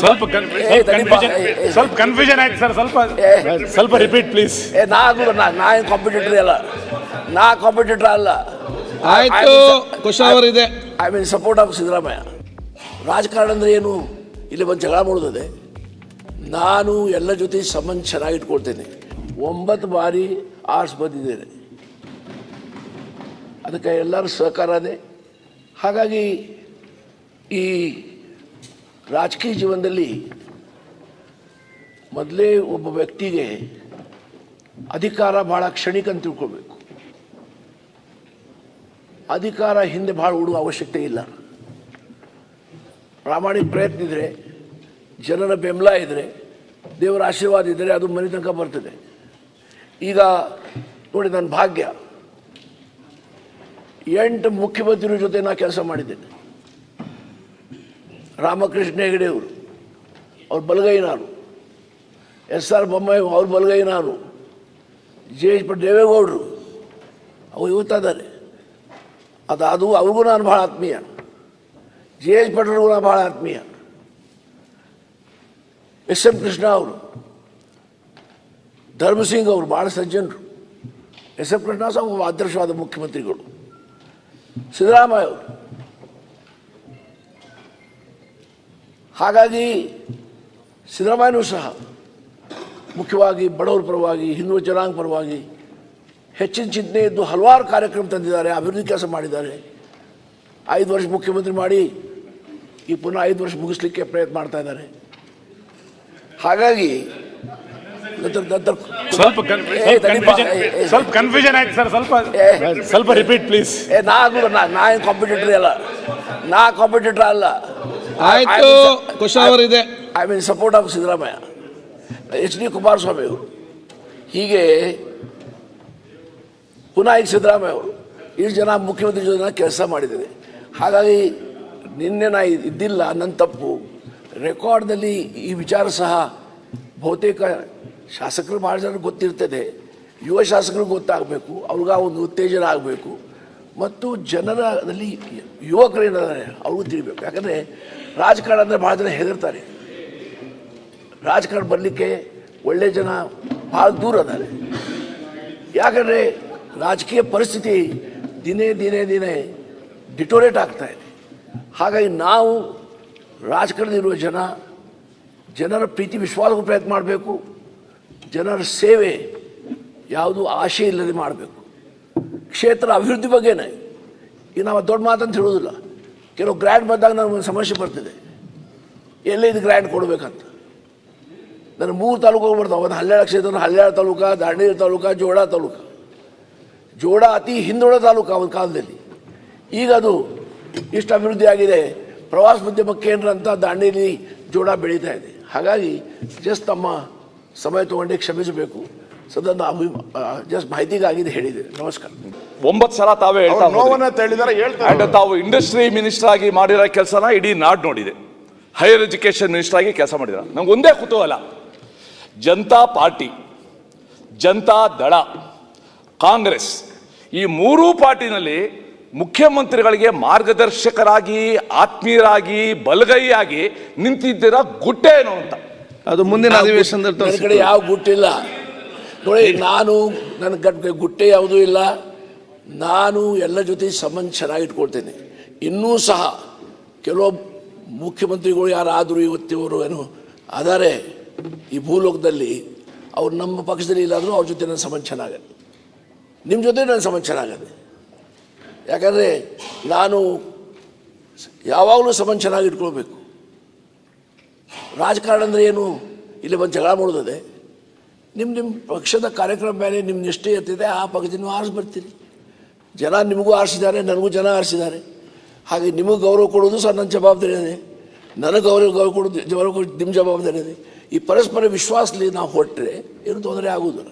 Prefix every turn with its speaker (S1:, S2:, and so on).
S1: ಸ್ವಲ್ಪ ಸ್ವಲ್ಪ ಕನ್ಫ್ಯೂಷನ್ ಆಯ್ತು ಸರ್ ಸ್ವಲ್ಪ
S2: ಏ.
S1: ಸ್ವಲ್ಪ ರಿಪೀಟ್ ಪ್ಲೀಸ್
S2: ಏ ನಾ ನಾ ನಾ ಏನು ಕಾಂಪಿಟೇಟರ್ ಅಲ್ಲ ನಾ ಕಾಂಪಿಟೇಟರ್ ಅಲ್ಲ.
S3: ಆಯ್ತು ಕುಶಾವರ್ ಇದೆ.
S2: I mean support of Siddaramaiah. ರಾಜಕಾರಣ ಅಂದ್ರೆ ಏನು? ಇಲ್ಲಿ ಬಂದು ಜಗಳ ಮಾಡೋದಿದೆ. ನಾನು ಎಲ್ಲ ಜೊತೆ ಸಂಬಂಧ ಚೆನ್ನಾಗಿ ಇಟ್ಕೊಳ್ತೇನೆ. ಒಂಬತ್ತು ಬಾರಿ ಆರ್ಟ್ಸ್ ಬಂದಿದ್ದೇನೆ. ಅದಕ್ಕೆ ಎಲ್ಲರ ಸಹಕಾರ ಇದೆ ಹಾಗಾಗಿ ಈ ರಾಜಕೀಯ ಜೀವನದಲ್ಲಿ ಮೊದಲೇ ಒಬ್ಬ ವ್ಯಕ್ತಿಗೆ ಅಧಿಕಾರ ಭಾಳ ಕ್ಷಣಿಕ ಅಂತ ತಿಳ್ಕೊಬೇಕು. ಅಧಿಕಾರ ಹಿಂದೆ ಭಾಳ ಹುಡುಗ ಅವಶ್ಯಕತೆ ಇಲ್ಲ. ಪ್ರಾಮಾಣಿಕ ಪ್ರಯತ್ನ ಇದ್ದರೆ ಜನರ ಬೆಂಬಲ ಇದ್ದರೆ ದೇವರ ಆಶೀರ್ವಾದ ಇದ್ದರೆ ಅದು ಮನೆ ತನಕ ಬರ್ತದೆ. ಈಗ ನೋಡಿ ನನ್ನ ಭಾಗ್ಯ. ಎಂಟು ಮುಖ್ಯಮಂತ್ರಿಗಳ ಜೊತೆ ನಾನು ಕೆಲಸ ಮಾಡಿದ್ದೇನೆ. ರಾಮಕೃಷ್ಣ ಹೆಗಡೆ ಅವರು ಅವ್ರ ಬಲಗೈ ನಾನು ಎಸ್ ಆರ್ ಬೊಮ್ಮಾಯಿ ಅವ್ರ ಬಲಗೈ ನಾನು ಜೆ ಎಚ್ ಪಿ ದೇವೇಗೌಡರು ಅವು ಇವತ್ತಿದ್ದಾರೆ ಅದು ಅದು ಅವ್ರಿಗೂ ನಾನು ಭಾಳ ಆತ್ಮೀಯ ಜೆ ಎಚ್ ಪಟೇಲ್ಗೂ ನಾನು ಭಾಳ ಆತ್ಮೀಯ ಎಸ್ ಎಂ ಕೃಷ್ಣ ಅವರು ಧರ್ಮಸಿಂಗ್ ಅವರು ಭಾಳ ಸಜ್ಜನರು ಎಸ್ ಎಂ ಕೃಷ್ಣ ಸಹ ಒಬ್ಬ ಆದರ್ಶವಾದ ಮುಖ್ಯಮಂತ್ರಿಗಳು ಸಿದ್ದರಾಮಯ್ಯ ಅವರು ಹಾಗಾಗಿ ಸಿದ್ದರಾಮಯ್ಯನೂ ಸಹ ಮುಖ್ಯವಾಗಿ ಬಡವರ ಪರವಾಗಿ ಹಿಂದೂ ಜನಾಂಗ ಪರವಾಗಿ ಹೆಚ್ಚಿನ ಚಿಂತನೆ ಇದ್ದು ಹಲವಾರು ಕಾರ್ಯಕ್ರಮ ತಂದಿದ್ದಾರೆ ಅಭಿವೃದ್ಧಿ ಕೆಲಸ ಮಾಡಿದ್ದಾರೆ. ಐದು ವರ್ಷ ಮುಖ್ಯಮಂತ್ರಿ ಮಾಡಿ ಈ ಪುನಃ ಐದು ವರ್ಷ ಮುಗಿಸ್ಲಿಕ್ಕೆ ಪ್ರಯತ್ನ ಮಾಡ್ತಾ ಇದ್ದಾರೆ. ಹಾಗಾಗಿ
S1: ಸ್ವಲ್ಪ ಸ್ವಲ್ಪ ಕನ್ಫ್ಯೂಷನ್ ಆಯ್ತು ಸರ್ ಸ್ವಲ್ಪ. ಸ್ವಲ್ಪ ರಿಪೀಟ್ ಪ್ಲೀಸ್
S2: ನಾ ನಾ ಏನು ಕಾಂಪಿಟೇಟರ್ ಅಲ್ಲ. ನಾ ಕಾಂಪಿಟೇಟರ್ ಅಲ್ಲ.
S3: ಆಯ್ತು. ಇದೆ.
S2: I mean support of Siddaramaiah H D Kumaraswamy ಅವರು ಹೀಗೆ ಪುನಃ ಈಗ ಸಿದ್ದರಾಮಯ್ಯ ಅವರು ಇಷ್ಟು ಜನ ಮುಖ್ಯಮಂತ್ರಿ ಜೊತೆ ಕೆಲಸ ಮಾಡಿದ್ದೇನೆ. ಹಾಗಾಗಿ ನಿನ್ನೆ ನಾ ಇದ್ದಿಲ್ಲ ನನ್ನ ತಪ್ಪು. ರೆಕಾರ್ಡ್ನಲ್ಲಿ ಈ ವಿಚಾರ ಸಹ ಬಹುತೇಕ ಶಾಸಕರು ಭಾಳ ಜನ ಗೊತ್ತಿರ್ತದೆ. ಯುವ ಶಾಸಕರು ಗೊತ್ತಾಗಬೇಕು ಅವ್ರಿಗೆ ಒಂದು ಉತ್ತೇಜನ ಆಗಬೇಕು. ಮತ್ತು ಜನರಲ್ಲಿ ಯುವಕರು ಏನಿದ್ದಾರೆ, ಅವ್ರಿಗೂ ತಿಳಿಬೇಕು. ಯಾಕಂದರೆ ರಾಜಕಾರಣ ಅಂದರೆ ಭಾಳ ಜನ ಹೆದರ್ತಾರೆ. ರಾಜಕಾರಣ ಬರಲಿಕ್ಕೆ ಒಳ್ಳೆ ಜನ ಭಾಳ ದೂರ ಅದಾರೆ ಯಾಕಂದರೆ ರಾಜಕೀಯ ಪರಿಸ್ಥಿತಿ ದಿನೇ ದಿನೇ ದಿನೇ ಡಿಟೋರೇಟ್ ಆಗ್ತಾ ಇದೆ. ಹಾಗಾಗಿ ನಾವು ರಾಜಕಾರಣದಲ್ಲಿರುವ ಜನ, ಜನರ ಪ್ರೀತಿ ವಿಶ್ವಾಸಕ್ಕೂ ಪ್ರಯತ್ನ ಮಾಡಬೇಕು. ಜನರ ಸೇವೆ ಯಾವುದು ಆಶೆ ಇಲ್ಲದೆ ಮಾಡಬೇಕು. ಕ್ಷೇತ್ರ ಅಭಿವೃದ್ಧಿ ಬಗ್ಗೆನೇ ಈಗ ನಾವು ದೊಡ್ಡ ಮಾತಂತ ಹೇಳೋದಿಲ್ಲ. ಕೆಲವು ಗ್ರ್ಯಾಂಡ್ ಬಂದಾಗ ನನಗೆ ಒಂದು ಸಮಸ್ಯೆ ಬರ್ತಿದೆ. ಎಲ್ಲಿ ಇದು ಗ್ರ್ಯಾಂಡ್ ಕೊಡಬೇಕಂತ? ನಾನು ಮೂರು ತಾಲೂಕು ಬರ್ತಾವೆ. ಒಂದು ಹಲ್ಯಾಳ ಕ್ಷೇತ್ರ ಹಲ್ಯಾಳ ತಾಲೂಕು, ದಾಂಡೇಲಿ ತಾಲೂಕು ಜೋಡ ತಾಲೂಕು. ಜೋಡ ಅತಿ ಹಿಂದುಳ ತಾಲೂಕು ಒಂದು ಕಾಲದಲ್ಲಿ. ಈಗ ಅದು ಇಷ್ಟು ಅಭಿವೃದ್ಧಿ ಆಗಿದೆ. ಪ್ರವಾಸೋದ್ಯಮ ಕೇಂದ್ರ ಅಂತ ದಾಂಡೇಲಿ ಜೋಡ ಬೆಳೀತಾ ಇದೆ. ಹಾಗಾಗಿ ಜಸ್ಟ್ ತಮ್ಮ ಸಮಯ ತೊಗೊಂಡೇ ಕ್ಷಮಿಸಬೇಕು. ಸದಾ ಜಸ್ಟ್ ಮಾಹಿತಿಗಾಗಿದೆ ಹೇಳಿದೆ. ನಮಸ್ಕಾರ.
S4: ಒಂಬತ್ತು ಸಲ ತಾವೇ ಹೇಳ್ತಾ
S5: ನೋವನ್ನ ತಿಳಿದಾರೆ ಹೇಳ್ತಾರೆ
S4: ತಾವು ಇಂಡಸ್ಟ್ರಿ ಮಿನಿಸ್ಟರ್ ಆಗಿ ಮಾಡಿರೋ ಕೆಲಸನ ಇಡೀ ನಾಡು ನೋಡಿದೆ. ಹೈಯರ್ ಎಜುಕೇಶನ್ ಮಿನಿಸ್ಟರ್ ಆಗಿ ಕೆಲಸ ಮಾಡಿದ ನಂಗೆ ಒಂದೇ ಕುತೂಹಲ. ಜನತಾ ಪಾರ್ಟಿ ಜನತಾ ದಳ ಕಾಂಗ್ರೆಸ್ ಈ ಮೂರೂ ಪಾರ್ಟಿನಲ್ಲಿ ಮುಖ್ಯಮಂತ್ರಿಗಳಿಗೆ ಮಾರ್ಗದರ್ಶಕರಾಗಿ ಆತ್ಮೀಯರಾಗಿ ಬಲಗೈಯಾಗಿ ನಿಂತಿದ್ದೀರಾ ಗುಟ್ಟೆ ಏನು ಅಂತ.
S3: ಅದು ಮುಂದಿನ ಅಧಿವೇಶನದಲ್ಲಿ
S2: ಯಾವ ಗುಟ್ಟಿಲ್ಲ ನೋಡಿ, ನಾನು, ನನ್ನ ಗಟ್ ಗುಟ್ಟೆ ಯಾವುದೂ ಇಲ್ಲ. ನಾನು ಎಲ್ಲ ಜೊತೆ ಸಂಬಂಧ ಚೆನ್ನಾಗಿ ಇಟ್ಕೊಳ್ತೇನೆ. ಇನ್ನೂ ಸಹ ಕೆಲವೊಬ್ಬ ಮುಖ್ಯಮಂತ್ರಿಗಳು ಯಾರಾದರೂ ಇವತ್ತಿವರು ಏನು ಆದರೆ ಈ ಭೂಲೋಕದಲ್ಲಿ ಅವ್ರು ನಮ್ಮ ಪಕ್ಷದಲ್ಲಿ ಇಲ್ಲಾದರೂ ಅವ್ರ ಜೊತೆ ನನ್ನ ಸಂಬಂಧ ಚೆನ್ನಾಗತ್ತೆ ನಿಮ್ಮ ಜೊತೆ ನನ್ನ ಸಂಬಂಧ ಚೆನ್ನಾಗತ್ತೆ ಯಾಕಂದರೆ ನಾನು ಯಾವಾಗಲೂ ಸಂಬಂಧ ಚೆನ್ನಾಗಿ ಇಟ್ಕೊಳ್ಬೇಕು. ರಾಜಕಾರಣ ಅಂದರೆ ಏನು? ಇಲ್ಲಿ ಬಂದು ಜಗಳ ಮಾಡೋದಿದೆ ನಿಮ್ಮ ನಿಮ್ಮ ಪಕ್ಷದ ಕಾರ್ಯಕ್ರಮ ಮೇಲೆ ನಿಮ್ಮ ನಿಷ್ಠೆ ಎತ್ತಿದೆ, ಆ ಪಕ್ಷದಿಂದ ನೀವು ಆರಿಸಿ ಬರ್ತೀರಿ. ಜನ ನಿಮಗೂ ಆರಿಸಿದ್ದಾರೆ, ನನಗೂ ಜನ ಆರಿಸಿದ್ದಾರೆ. ಹಾಗೆ ನಿಮಗೆ ಗೌರವ ಕೊಡೋದು ಸಹ ನನ್ನ ಜವಾಬ್ದಾರಿ ಇದೆ. ನನಗೆ ಗೌರವ ಗೌರವ ಕೊಡೋದು ಗೌರವ ಕೊಡೋದು ನಿಮ್ಮ ಜವಾಬ್ದಾರಿ ಇದೆ. ಈ ಪರಸ್ಪರ ವಿಶ್ವಾಸಲಿ ನಾವು ಹೊಟ್ಟರೆ ಏನು ತೊಂದರೆ ಆಗುವುದಿಲ್ಲ.